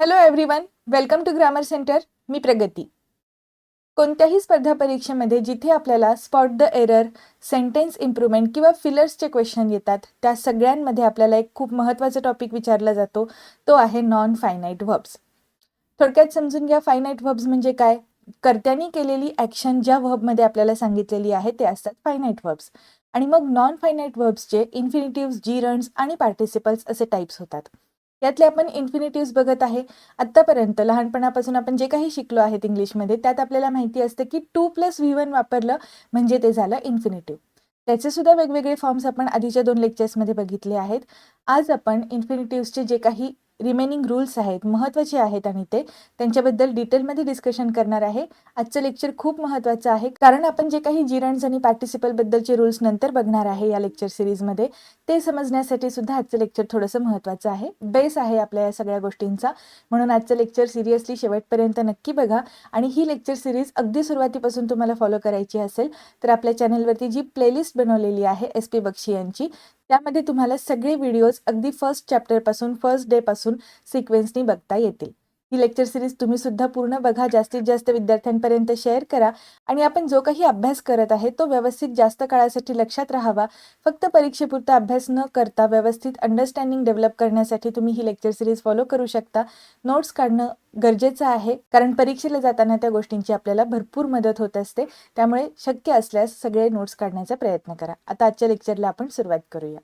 Hello everyone welcome to grammar centre मी प्रगती. कोणत्याही स्पर्धा परीक्षेमध्ये जिथे आपल्याला spot the error sentence improvement किंवा फिलर्सचे क्वेश्चन येतात त्या सगळ्यांमध्ये आपल्याला एक खूप महत्त्वाचा टॉपिक विचारला जातो. तो आहे नॉन फायनाईट व्हब्स थोडक्यात समजून घ्या फायनाईट व्हब्स म्हणजे काय? कर्त्यांनी केलेली ॲक्शन ज्या व्हबमध्ये आपल्याला सांगितलेली आहे ते असतात फायनाईट व्हब्स आणि मग नॉन फायनाईट व्हब्सचे इन्फिनिटिव्ह जी रन्स आणि पार्टिसिपल्स असे टाईप्स होतात. यातले आपण इन्फिनिटिव्स बघत आहे. आत्तापर्यंत लहानपणापासून आपण जे काही शिकलो आहेत इंग्लिशमध्ये त्यात आपल्याला माहिती असतं की टू प्लस व्ही वन वापरलं म्हणजे ते झालं इन्फिनिटिव्ह त्याचे सुद्धा वेगवेगळे फॉर्म्स आपण आधीच्या दोन लेक्चर्समध्ये बघितले आहेत. आज आपण इन्फिनिटिव्सचे जे काही रिमेनिंग रूल्स आहेत महत्त्वाचे आहेत आणि ते त्यांच्याबद्दल डिटेलमध्ये डिस्कशन करणार आहे. आजचं लेक्चर खूप महत्त्वाचं आहे कारण आपण जे काही जिरण्स आणि पार्टिसिपलबद्दलचे रूल्स नंतर बघणार आहे या लेक्चर सिरीजमध्ये ते समजण्यासाठी सुद्धा आजचं लेक्चर थोडंसं महत्त्वाचं आहे. बेस आहे आपल्या या सगळ्या गोष्टींचा. म्हणून आजचं लेक्चर सिरियसली शेवटपर्यंत नक्की बघा. आणि ही लेक्चर सिरीज अगदी सुरुवातीपासून तुम्हाला फॉलो करायची असेल तर आपल्या चॅनलवरती जी प्लेलिस्ट बनवलेली आहे एस पी बक्षी यांची त्यामध्ये तुम्हाला सगळे व्हिडिओज अगदी फर्स्ट चॅप्टरपासून फर्स्ट डेपासून सिक्वेन्सनी बघता येतील. ही लेक्चर सिरीज तुम्ही सुद्धा पूर्ण बघा. जास्तीत जास्त विद्यार्थ्यांपर्यंत शेअर करा. आणि आपण जो काही अभ्यास करत आहे तो व्यवस्थित जास्त काळासाठी लक्षात राहावा. फक्त परीक्षेपुरता अभ्यास न करता व्यवस्थित अंडरस्टँडिंग डेव्हलप करण्यासाठी तुम्ही ही लेक्चर सिरीज फॉलो करू शकता. नोट्स काढणं गरजेचं आहे. कारण परीक्षेला जाताना त्या गोष्टींची आपल्याला भरपूर मदत होत असते. त्यामुळे शक्य असल्यास सगळे नोट्स काढण्याचा प्रयत्न करा. आता आजच्या लेक्चरला आपण सुरुवात करूया.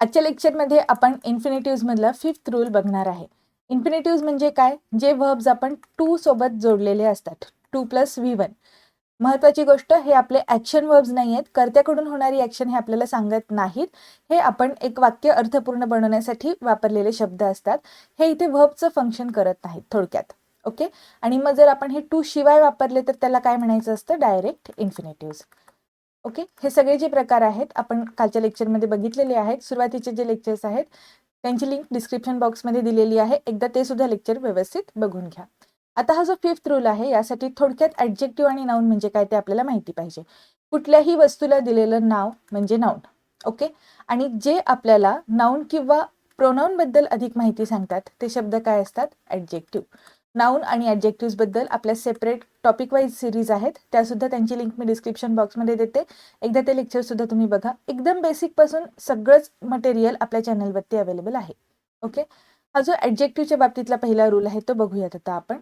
आजच्या लेक्चरमध्ये आपण इन्फिनिटिव्हजमधला फिफ्थ रूल बघणार आहे. इन्फिनेटिव्ह म्हणजे काय? जे वर्ब्स आपण टू सोबत जोडलेले असतात. टू प्लस व्ही वन महत्वाची गोष्ट हे आपले ॲक्शन वर्ब्स नाही आहेत. कर्त्याकडून होणारी ॲक्शन हे आपल्याला सांगत नाहीत. हे आपण एक वाक्य अर्थपूर्ण बनवण्यासाठी वापरलेले शब्द असतात. हे इथे वर्बचं फंक्शन करत नाहीत थोडक्यात. ओके आणि मग जर आपण हे टू शिवाय वापरले तर त्याला काय म्हणायचं असतं? डायरेक्ट इन्फिनेटिव्ह ओके हे सगळे जे प्रकार आहेत आपण कालच्या लेक्चरमध्ये बघितलेले आहेत. सुरुवातीचे जे लेक्चर्स आहेत त्यांची लिंक डिस्क्रिप्शन बॉक्समध्ये दिलेली आहे. एकदा ते सुद्धा लेक्चर व्यवस्थित बघून घ्या. आता हा जो फिफ्थ रूल आहे यासाठी थोडक्यात ॲडजेक्टिव्ह आणि नाऊन म्हणजे काय ते आपल्याला माहिती पाहिजे. कुठल्याही वस्तूला दिलेलं नाव म्हणजे नाऊन ओके आणि जे आपल्याला नाऊन किंवा प्रोनाऊनबद्दल अधिक माहिती सांगतात ते शब्द काय असतात? ॲडजेक्टिव्ह नाऊन आणि ॲडजेक्टिव्हजबद्दल आपल्या सेपरेट टॉपिक वाईज सिरीज आहेत. त्यासुद्धा त्यांची लिंक मी डिस्क्रिप्शन बॉक्समध्ये देते. एकदा ते लेक्चरसुद्धा तुम्ही बघा. एकदम बेसिकपासून सगळंच मटेरियल आपल्या चॅनलवरती अवेलेबल आहे. ओके हा जो ॲडजेक्टिव्हच्या बाबतीतला पहिला रूल आहे तो बघूयात आता आपण.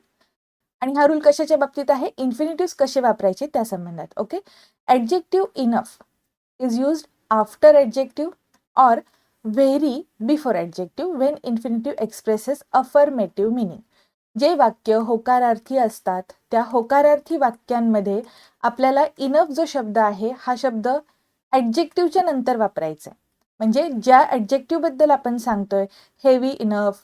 आणि हा रूल कशाच्या बाबतीत आहे? इन्फिनिटिव्ह कसे वापरायचे? त्या संबंधात. Okay adjective enough is used after adjective or very before adjective when infinitive expresses affirmative meaning जे वाक्य होकारार्थी असतात त्या होकारार्थी वाक्यांमध्ये आपल्याला इनफ जो शब्द आहे हा शब्द ॲडजेक्टिव्हच्या नंतर वापरायचा आहे. म्हणजे ज्या ॲडजेक्टिव्हबद्दल आपण सांगतोय heavy enough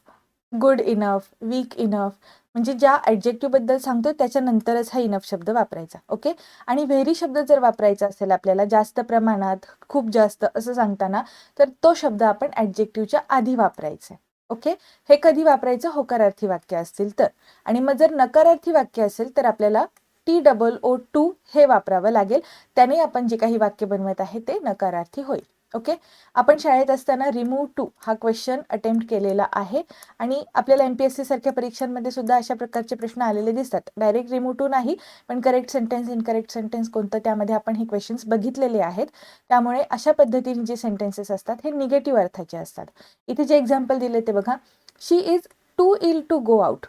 good enough weak enough म्हणजे ज्या ॲडजेक्टिव्हबद्दल सांगतो त्याच्यानंतरच हा इनफ शब्द वापरायचा ओके आणि व्हेरी शब्द जर वापरायचा असेल आपल्याला जास्त प्रमाणात खूप जास्त असं सांगताना तर तो शब्द आपण ॲडजेक्टिव्हच्या आधी वापरायचा आहे. ओके? हे कधी वापरायचं? होकारार्थी वाक्य असतील तर. आणि मग जर नकारार्थी वाक्य असेल तर आपल्याला टी डबल ओ टू हे वापरावं लागेल. त्याने आपण जे काही वाक्य बनवत आहे ते नकारार्थी होईल. ओके? आपण शाळेत असताना रिमूव्ह टू हा क्वेश्चन अटेम्प्ट केलेला आहे. आणि आपल्याला एम पी एस सी सारख्या परीक्षांमध्ये सुद्धा अशा प्रकारचे प्रश्न आलेले दिसतात. डायरेक्ट रिमूव्ह टू नाही पण करेक्ट सेंटेन्स इनकरेक्ट सेंटेन्स कोणतं त्यामध्ये आपण हे क्वेश्चन्स बघितलेले आहेत. त्यामुळे अशा पद्धतीने जे सेंटेन्सेस असतात हे निगेटिव्ह अर्थाचे असतात. इथे जे एक्झाम्पल दिले ते बघा. She is too ill to go out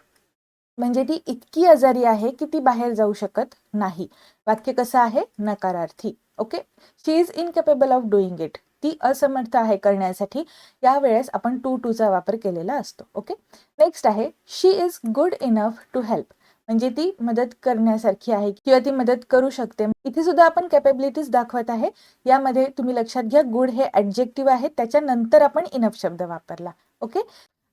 म्हणजे ती इतकी आजारी आहे की ती बाहेर जाऊ शकत नाही. वाक्य कसं आहे? नकारार्थी. Okay? She is incapable of doing it ती असमर्थ आहे करण्यासाठी यावेळेस आपण टू टूचा वापर केलेला असतो. ओके नेक्स्ट आहे she is good enough to help म्हणजे ती मदत करण्यासारखी आहे किंवा ती मदत करू शकते. इथे सुद्धा आपण कॅपेबिलिटीज दाखवत आहे. यामध्ये तुम्ही लक्षात घ्या गुड हे ॲडजेक्टिव्ह आहे. त्याच्यानंतर आपण इनफ शब्द वापरला. ओके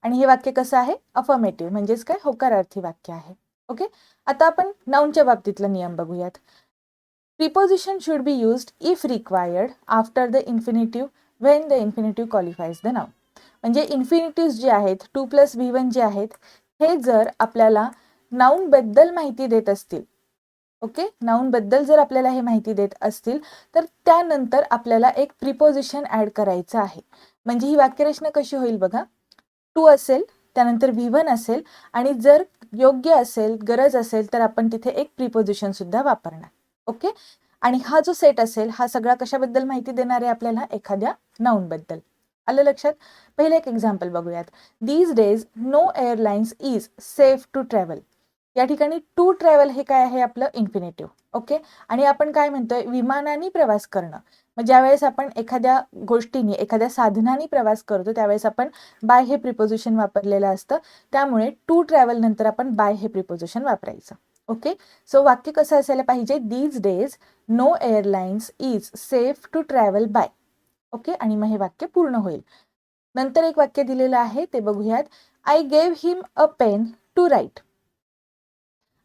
आणि हे वाक्य कसं आहे? अफर्मेटिव्ह म्हणजेच काय? होकारार्थी वाक्य आहे. ओके आता आपण नाऊनच्या बाबतीतला नियम बघूयात. Preposition should be used if required after the infinitive when the infinitive qualifies the noun. म्हणजे इन्फिनिटिव्ह जे आहेत टू प्लस व्ही वन जे आहेत हे जर आपल्याला नाऊनबद्दल माहिती देत असतील ओके नाऊनबद्दल जर आपल्याला हे माहिती देत असतील तर त्यानंतर आपल्याला एक प्रिपोजिशन ॲड करायचं आहे. म्हणजे ही वाक्यरचना कशी होईल बघा. टू असेल त्यानंतर व्ही वन असेल आणि जर योग्य असेल गरज असेल तर आपण तिथे एक प्रिपोजिशनसुद्धा वापरणार. ओके? आणि हा जो सेट असेल हा सगळा कशाबद्दल माहिती देणार आहे आपल्याला? एखाद्या नाऊन बद्दल. आलं लक्षात? पहिले एक एक्झाम्पल बघूयात. These days no airlines is safe to travel या ठिकाणी टू ट्रॅव्हल हे काय आहे? आपलं इन्फिनेटिव्ह ओके? आणि आपण काय म्हणतोय? विमानाने प्रवास करणं. मग ज्यावेळेस आपण एखाद्या गोष्टीने एखाद्या साधनाने प्रवास करतो त्यावेळेस आपण बाय हे प्रिपोजिशन वापरलेलं असतं. त्यामुळे टू ट्रॅव्हल नंतर आपण बाय हे प्रिपोजिशन वापरायचं. ओके? सो वाक्य कसं असायला पाहिजे? These days no airlines is safe to travel by okay? आणि मग हे वाक्य पूर्ण होईल. नंतर एक वाक्य दिलेलं आहे ते बघूयात. I gave him a pen to write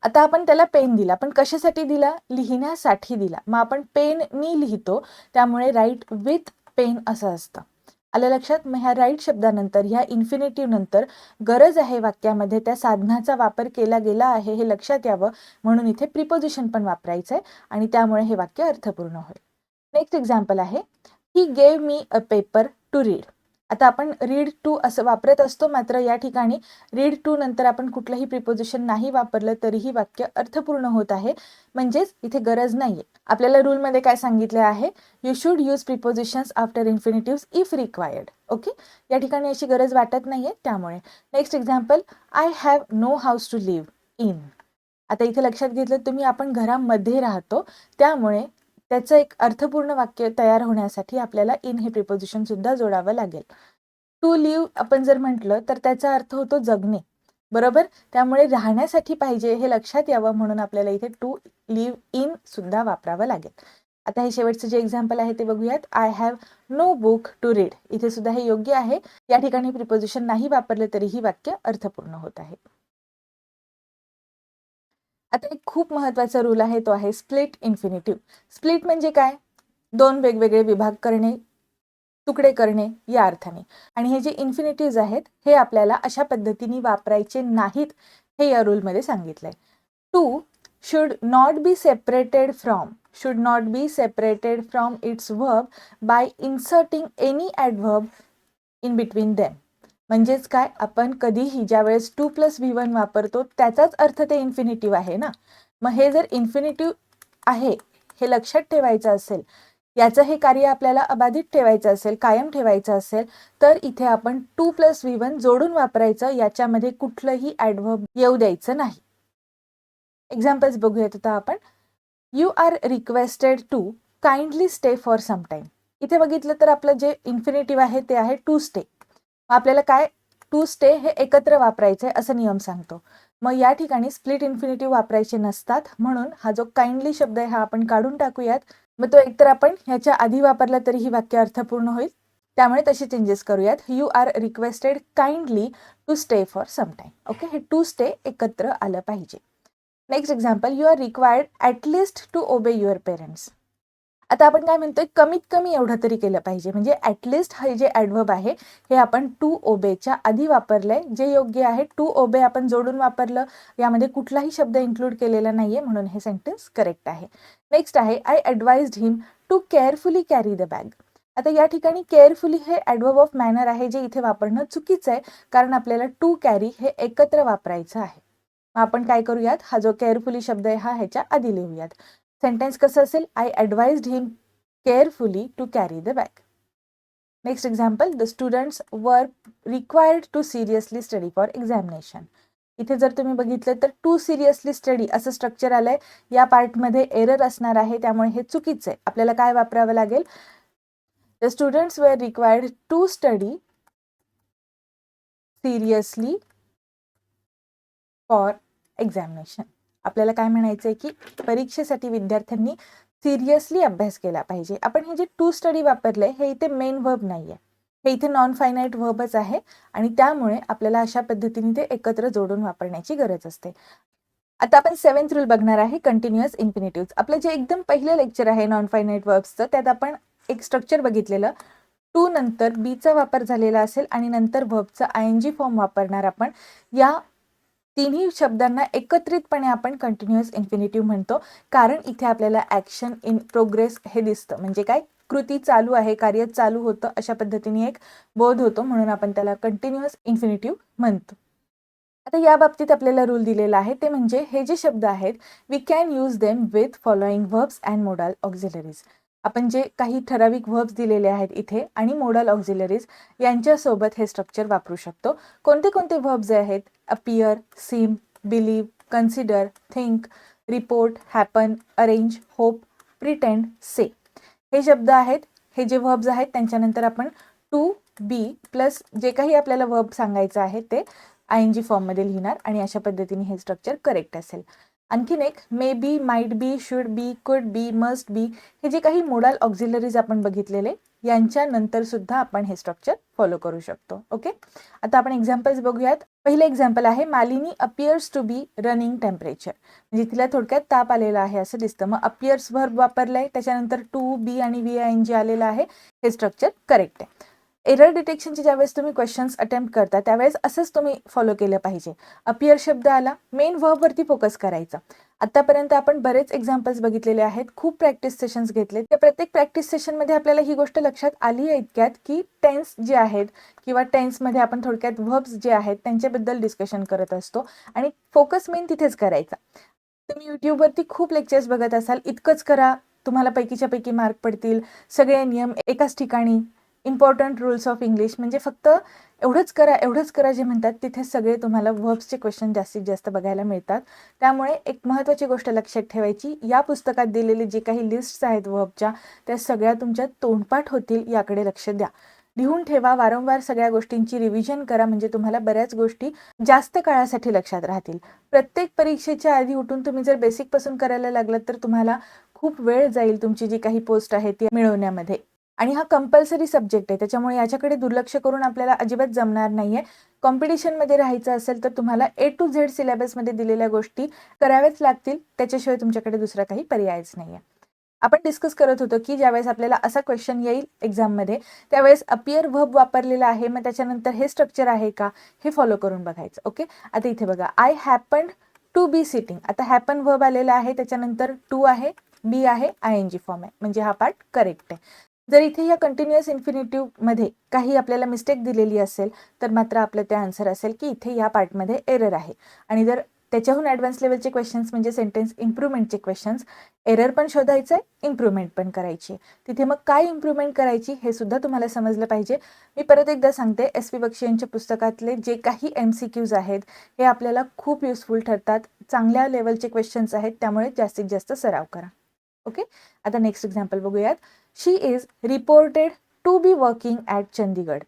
आता आपण त्याला पेन दिला. पण कशासाठी दिला? लिहिण्यासाठी दिला. मग आपण पेन मी लिहितो. त्यामुळे राईट विथ पेन असं असतं. आलं लक्षात? मग ह्या राईट शब्दानंतर ह्या इन्फिनेटिव्ह नंतर गरज आहे वाक्यामध्ये त्या साधनाचा वापर केला गेला आहे हे लक्षात यावं. म्हणून इथे प्रिपोजिशन पण वापरायचं आहे आणि त्यामुळे हे वाक्य अर्थपूर्ण होईल. नेक्स्ट एक्झाम्पल आहे he gave me a paper to read आता आपण रीड टू असं वापरत असतो मात्र या ठिकाणी रीड टू नंतर आपण कुठलंही प्रिपोजिशन नाही वापरलं तरीही वाक्य अर्थपूर्ण होत आहे. म्हणजेच इथे गरज नाहीये. आपल्याला रूलमध्ये काय सांगितले आहे? You should use prepositions after infinitive if required okay या ठिकाणी अशी गरज वाटत नाहीये त्यामुळे. Next example I have no house to live in आता इथे लक्षात घेतलं तुम्ही आपण घरामध्ये राहतो त्यामुळे त्याचं एक अर्थपूर्ण वाक्य तयार होण्यासाठी आपल्याला इन हे प्रिपोजिशन सुद्धा जोडावं लागेल. टू लिव्ह आपण जर म्हटलं तर त्याचा अर्थ होतो जगणे. बरोबर? त्यामुळे राहण्यासाठी पाहिजे हे लक्षात यावं म्हणून आपल्याला इथे टू लिव्ह इन सुद्धा वापरावं लागेल. आता हे शेवटचं जे एक्झाम्पल आहे ते बघूयात. I have no book to read इथे सुद्धा हे योग्य आहे. या ठिकाणी प्रिपोजिशन नाही वापरले तरीही वाक्य अर्थपूर्ण होत आहे. आता एक खूप महत्त्वाचा रूल आहे तो आहे स्प्लिट इन्फिनिटिव्ह स्प्लिट म्हणजे काय? दोन वेगवेगळे विभाग करणे तुकडे करणे या अर्थाने. आणि हे जे इन्फिनिटिव्ज आहेत हे आपल्याला अशा पद्धतीने वापरायचे नाहीत हे या रूलमध्ये सांगितलंय. To should not be separated from should not be separated from its verb by inserting any adverb in between them म्हणजेच काय? आपण कधीही ज्यावेळेस टू प्लस व्ही वन वापरतो त्याचाच अर्थ ते इन्फिनिटिव्ह आहे ना? मग हे जर इन्फिनिटिव्ह आहे हे लक्षात ठेवायचं असेल याचं हे कार्य आपल्याला अबाधित ठेवायचं असेल कायम ठेवायचं असेल तर इथे आपण टू प्लस व्ही वन जोडून वापरायचं याच्यामध्ये कुठलंही ॲडव्हर्ब येऊ द्यायचं नाही. एक्झाम्पल्स बघूयात आता आपण. You are requested to kindly stay for sometime इथे बघितलं तर आपलं जे इन्फिनिटिव्ह आहे ते आहे टू स्टे आपल्याला काय टू स्टे हे एकत्र वापरायचे असं नियम सांगतो. मग या ठिकाणी स्प्लिट इन्फिनिटिव्ह वापरायचे नसतात. म्हणून हा जो काइंडली शब्द आहे हा आपण काढून टाकूयात. मग तो एकतर आपण ह्याच्या आधी वापरला तरी ही वाक्य अर्थपूर्ण होईल. त्यामुळे तसे चेंजेस करूयात. You are requested kindly to stay for some time okay हे टू स्टे एकत्र आलं पाहिजे. Next example you are required at least to obey your parents आता आपण काय म्हणतोय कमीत कमी एवढं तरी केलं पाहिजे. म्हणजे ॲटलिस्ट हे जे ऍडव्हर्ब आहे हे आपण टू ओबेच्या आधी वापरलंय. जे योग्य आहे टू ओबे आपण जोडून वापरलं. यामध्ये कुठलाही शब्द इन्क्लूड केलेला नाहीये म्हणून हे सेंटेन्स करेक्ट आहे. नेक्स्ट आहे I advised him to carefully carry the bag आता या ठिकाणी केअरफुली हे ॲडवर्ब ऑफ मॅनर आहे जे इथे वापरणं चुकीचं आहे कारण आपल्याला टू कॅरी हे एकत्र वापरायचं आहे. मग आपण काय करूयात? हा जो केअरफुली शब्द आहे हा ह्याच्या आधी लिहूयात. सेंटेन्स कसं असेल? I advised him carefully to carry the bag next example the students were required to seriously study for examination इथे जर तुम्ही बघितलं तर टू सिरियसली स्टडी असं स्ट्रक्चर आलं आहे या पार्टमध्ये एरर असणार आहे त्यामुळे हे चुकीचं आहे. आपल्याला काय वापरावं लागेल? The students were required to study seriously for examination आपल्याला काय म्हणायचं आहे की परीक्षेसाठी विद्यार्थ्यांनी सिरियसली अभ्यास केला पाहिजे. आपण हे जे टू स्टडी वापरले हे इथे मेन वर्ब नाही आहे हे इथे नॉन फायनाईट वर्बच आहे आणि त्यामुळे आपल्याला अशा पद्धतीने ते एकत्र जोडून वापरण्याची गरज असते. आता आपण सेव्हन्थ रूल बघणार आहे कंटिन्युअस इन्फिनिटिव्ह आपलं जे एकदम पहिलं लेक्चर आहे नॉन फायनाईट वर्ब्सचं त्यात आपण एक स्ट्रक्चर बघितलेलं. टू नंतर बीचा वापर झालेला असेल आणि नंतर वर्बचा आय एन जी फॉर्म वापरणार आपण. या तिन्ही शब्दांना एकत्रितपणे आपण कंटिन्युअस इन्फिनिटिव्ह म्हणतो. कारण इथे आपल्याला ॲक्शन इन प्रोग्रेस हे दिसतं. म्हणजे काय? कृती चालू आहे कार्य चालू होतं अशा पद्धतीने एक बोध होतो म्हणून आपण त्याला कंटिन्युअस इन्फिनिटिव्ह म्हणतो. आता या बाबतीत आपल्याला रूल दिलेला आहे. ते म्हणजे हे जे शब्द आहेत we can use them with following verbs and modal auxiliaries आपण जे काही ठराविक व्हर्ब्स दिलेले आहेत इथे आणि मोडल ऑक्झिलरीज यांच्यासोबत हे स्ट्रक्चर वापरू शकतो. कोणते कोणते व्हर्ब्स आहेत? Appear seem believe consider think report happen arrange hope pretend say हे शब्द आहेत हे जे वर्ब्स आहेत त्यांच्यानंतर आपण टू बी प्लस जे काही आपल्याला वर्ब सांगायचं आहे ते आय एन जी फॉर्ममध्ये लिहिणार आणि अशा पद्धतीने हे स्ट्रक्चर करेक्ट असेल. आणखीन एक may be might be should be could be must be हे जे काही मोडल ऑक्झिलरीज आपण बघितलेले यांच्या नंतर सुद्धा आपण हे स्ट्रक्चर फॉलो करू शकतो. ओके आता आपण एक्झाम्पल्स बघूयात. पहिलं एक्झाम्पल आहे Malini appears to be running temperature म्हणजे तिला थोडक्यात ताप आलेला आहे असं दिसतं. मग अपियर्स व्हर्ब वापरलंय त्याच्यानंतर टू बी आणि व्ही आय एन जी आलेलं आहे हे स्ट्रक्चर करेक्ट आहे. एरर डिटेक्शनचे ज्यावेळेस तुम्ही क्वेश्चन्स अटेम्प्ट करता त्यावेळेस असंच तुम्ही फॉलो केलं पाहिजे. अपियर शब्द आला मेन वर्बवरती फोकस करायचा. आतापर्यंत आपण बरेच एक्झाम्पल्स बघितलेले आहेत. खूप प्रॅक्टिस सेशन्स घेतले त्या प्रत्येक प्रॅक्टिस सेशनमध्ये आपल्याला ही गोष्ट लक्षात आली आहे इतक्यात की टेन्स जे आहेत किंवा टेन्समध्ये आपण थोडक्यात व्हब्स जे आहेत त्यांच्याबद्दल डिस्कशन करत असतो आणि फोकस मेन तिथेच करायचा. तुम्ही यूट्यूबवरती खूप लेक्चर्स बघत असाल इतकंच करा. तुम्हाला पैकीच्या पैकी मार्क पडतील. सगळे नियम एकाच ठिकाणी. इम्पॉर्टंट रूल्स ऑफ इंग्लिश म्हणजे फक्त एवढंच करा एवढंच करा जे म्हणतात तिथे सगळे तुम्हाला व्हर्ब्सचे क्वेश्चन जास्तीत जास्त बघायला मिळतात. त्यामुळे एक महत्त्वाची गोष्ट लक्षात ठेवायची या पुस्तकात दिलेली जे काही लिस्ट्स आहेत व्हर्बच्या त्या सगळ्या तुमच्या तोंडपाठ होतील याकडे लक्ष द्या. लिहून ठेवा वारंवार सगळ्या गोष्टींची रिव्हिजन करा म्हणजे तुम्हाला बऱ्याच गोष्टी जास्त काळासाठी लक्षात राहतील. प्रत्येक परीक्षेच्या आधी उठून तुम्ही जर बेसिकपासून करायला लागलात तर तुम्हाला खूप वेळ जाईल तुमची जी काही पोस्ट आहे ती मिळवण्यामध्ये. आणि हा कंपल्सरी सब्जेक्ट आहे. त्याच्यामुळे याच्याकडे दुर्लक्ष करून आपल्याला अजिबात जमणार नाहीये. कॉम्पिटिशनमध्ये राहायचं असेल तर तुम्हाला ए टू झेड सिलेबसमध्ये दिलेल्या गोष्टी कराव्याच लागतील. त्याच्याशिवाय तुमच्याकडे दुसरा काही पर्यायच नाहीये. आपण डिस्कस करत होतो की ज्यावेळेस आपल्याला असा क्वेश्चन येईल एक्झाममध्ये त्यावेळेस अपियर व्हब वापरलेला आहे. मग त्याच्यानंतर हे स्ट्रक्चर आहे का? हे फॉलो करून बघायचं. ओके आता इथे बघा. I happen to be sitting आता हॅपन व्हब आलेला आहे. त्याच्यानंतर टू आहे बी आहे आय एन जी फॉर्म आहे. म्हणजे हा पार्ट करेक्ट आहे. जर इथे या कंटिन्युअसमध्ये काही आपल्याला मिस्टेक दिलेली असेल तर मात्र आपलं ते आन्सर असेल की इथे या पार्टमध्ये एरर आहे. आणि जर त्याच्याहून ॲडव्हान्स लेवलचे क्वेश्चन्स म्हणजे सेंटेन्स इम्प्रुव्हमेंटचे क्वेश्चन्स एरर पण शोधायचं आहे इम्प्रुव्हमेंट पण करायची तिथे मग काय इम्प्रुव्हमेंट करायची हे सुद्धा तुम्हाला समजलं पाहिजे. मी परत एकदा सांगते एस पी बक्षी यांच्या पुस्तकातले जे काही एम सी क्यूज आहेत हे आपल्याला खूप युजफुल ठरतात. चांगल्या लेवलचे क्वेश्चन्स आहेत त्यामुळे जास्तीत जास्त सराव करा. ओके आता नेक्स्ट एक्झाम्पल बघूयात. She is reported to be working at Chandigarh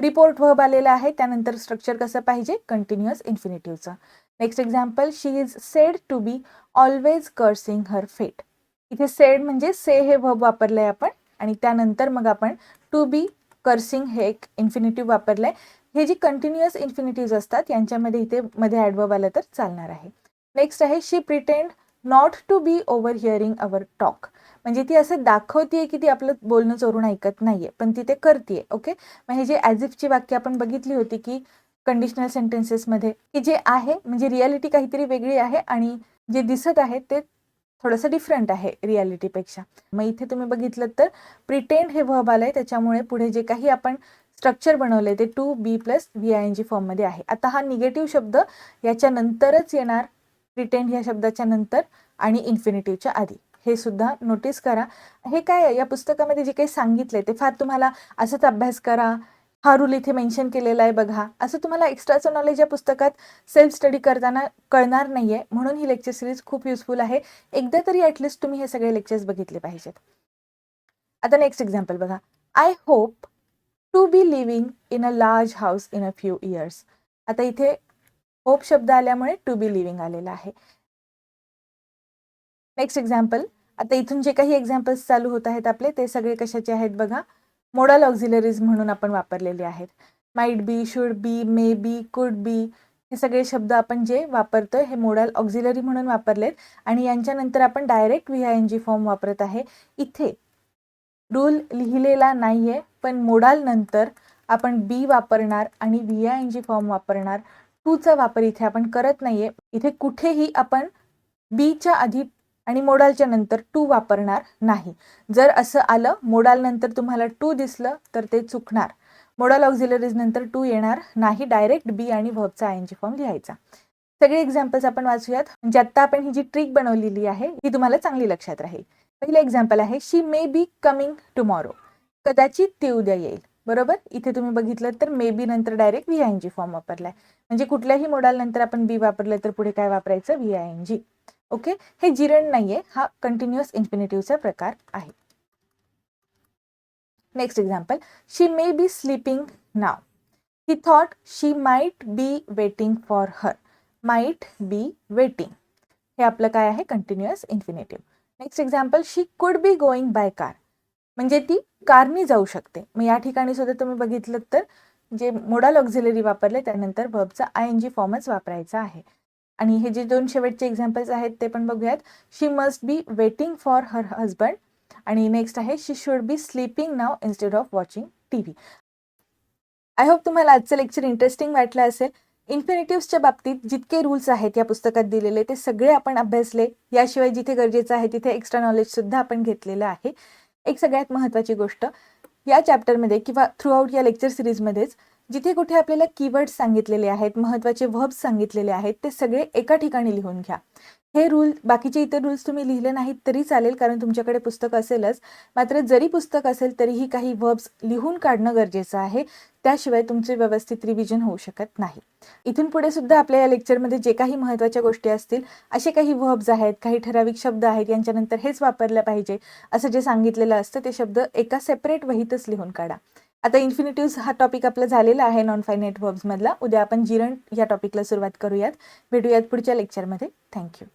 report verb आलेला आहे त्यानंतर स्ट्रक्चर कसं पाहिजे? Continuous इन्फिनिटिव्हचं next example she is said to be always cursing her fate इथे सेड म्हणजे से हे वर्ब वापरलंय आपण आणि त्यानंतर मग आपण टू बी कर्सिंग हे एक इन्फिनिटिव्ह आहे हे जी कंटिन्युअस इन्फिनिटिव्ह असतात यांच्यामध्ये इथे मध्ये ॲडवर्ब आलं तर चालणार आहे. नेक्स्ट आहे she pretend not to be overhearing our talk म्हणजे ती असं दाखवतीये की ती आपलं बोलणं चोरून ऐकत नाहीये पण ती ते करते ओके मग हे जे ॲज इफची वाक्य आपण बघितली होती की कंडिशनल सेंटेन्सेसमध्ये की जे आहे म्हणजे रियालिटी काहीतरी वेगळी आहे आणि जे दिसत आहे ते थोडंसं डिफरंट आहे रियालिटीपेक्षा मग इथे तुम्ही बघितलं तर प्रिटेंड हे व्हब आहे त्याच्यामुळे पुढे जे काही आपण स्ट्रक्चर बनवलंय ते to be plus V I N G फॉर्ममध्ये आहे. आता हा निगेटिव्ह शब्द याच्यानंतरच येणार प्रिटेंड या शब्दाच्या नंतर आणि इन्फिनिटिव्हच्या आधी. हे सुद्धा नोटीस करा. हे काय या पुस्तकामध्ये जे काही सांगितलंय ते फार तुम्हाला असंच अभ्यास करा. हा रूल इथे मेन्शन केलेला आहे बघा. असं तुम्हाला एक्स्ट्राचं नॉलेज या पुस्तकात सेल्फ स्टडी करताना कळणार नाहीये. म्हणून ही लेक्चर सिरीज खूप युजफुल आहे. एकदा तरी ॲटलिस्ट तुम्ही हे सगळे लेक्चर्स बघितले पाहिजेत. आता नेक्स्ट एक्झाम्पल बघा. I hope to be living in a large house in a few years आता इथे होप शब्द आल्यामुळे टू बी लिव्हिंग आलेला आहे. नेक्स्ट एक्झाम्पल आता इथून जे काही एक्झाम्पल्स चालू होत आहेत आपले ते सगळे कशाचे आहेत बघा? मोडल ऑक्झिलरीज म्हणून आपण वापरलेले आहेत. Might be should be may be could be हे सगळे शब्द आपण जे वापरतोय हे मोडल ऑक्झिलरी म्हणून वापरलेत. आणि यांच्यानंतर आपण direct V I N G form वापरत आहे. इथे रूल लिहिलेला नाहीये पण मोडाल नंतर आपण बी वापरणार आणि V I N G form वापरणार. टूचा वापर इथे आपण करत नाहीये. इथे कुठेही आपण बीच्या आधी आणि मोडालच्या नंतर टू वापरणार नाही. जर असं आलं मोडाल नंतर तुम्हाला टू दिसलं तर ते चुकणार. मोडाल ऑक्झिलरीज नंतर टू येणार नाही. डायरेक्ट बी आणि व्हबचा आय एन जी फॉर्म लिहायचा. सगळे एक्झाम्पल्स आपण वाचूयात. म्हणजे आत्ता आपण ही जी ट्रिक बनवलेली आहे ही तुम्हाला चांगली लक्षात राहील. पहिलं एक्झाम्पल आहे शी मे बी कमिंग टुमॉरो कदाचित ती उद्या येईल. बरोबर? इथे तुम्ही बघितलं तर मे बी नंतर direct V I N G form वापरलाय. म्हणजे कुठल्याही मोडाल नंतर आपण बी वापरलं तर पुढे काय वापरायचं? V I N G okay हे जिरण नाहीये. हा कंटिन्युअस इन्फिनेटिव्हचा प्रकार आहे. Next example she may be sleeping now he thought she might be waiting for her might be waiting हे आपलं काय आहे? Continuous infinitive next example she could be going by car म्हणजे ती कारनी जाऊ शकते. मग या ठिकाणी सुद्धा तुम्ही बघितलं तर जे मोडाल ऑक्झिलरी वापरले त्यानंतर वर्बचा आय एन जी फॉर्मच वापरायचा आहे. आणि हे जे दोन शेवटचे एक्झाम्पल्स आहेत ते पण बघूयात. She must be waiting for her husband आणि नेक्स्ट आहे she should be sleeping now instead of watching T V I hope तुम्हाला आजचं लेक्चर इंटरेस्टिंग वाटलं असेल. इन्फिनिटिव्सच्या बाबतीत जितके रूल्स आहेत या पुस्तकात दिलेले ते सगळे आपण अभ्यासले. याशिवाय जिथे गरजेचं आहे तिथे एक्स्ट्रा नॉलेजसुद्धा आपण घेतलेलं आहे. एक सगळ्यात महत्त्वाची गोष्ट या चॅप्टरमध्ये किंवा थ्रूआउट या लेक्चर सिरीजमध्येच जिथे कुठे आपल्याला कीवर्ड सांगितलेले आहेत महत्त्वाचे व्हब्स सांगितलेले आहेत ते सगळे एका ठिकाणी लिहून घ्या. हे रूल बाकीचे इतर रूल्स तुम्ही लिहिले नाहीत तरी चालेल कारण तुमच्याकडे पुस्तक असेलच. मात्र जरी पुस्तक असेल तरीही काही व्हब्स लिहून काढणं गरजेचं आहे. त्याशिवाय तुमचे व्यवस्थित रिव्हिजन होऊ शकत नाही. इथून पुढे सुद्धा आपल्या या लेक्चरमध्ये जे काही महत्त्वाच्या गोष्टी असतील असे काही व्हब्स आहेत काही ठराविक शब्द आहेत यांच्यानंतर हेच वापरलं पाहिजे. असं जे सांगितलेलं असतं ते शब्द एका सेपरेट वहीतच लिहून काढा. आता इन्फिनिटिव्स हा टॉपिक आपला झालेला आहे नॉन फायनाईट वर्ब्समधला उद्या आपण जिरण या टॉपिकला सुरुवात करूयात. भेटूयात पुढच्या लेक्चरमध्ये थँक्यू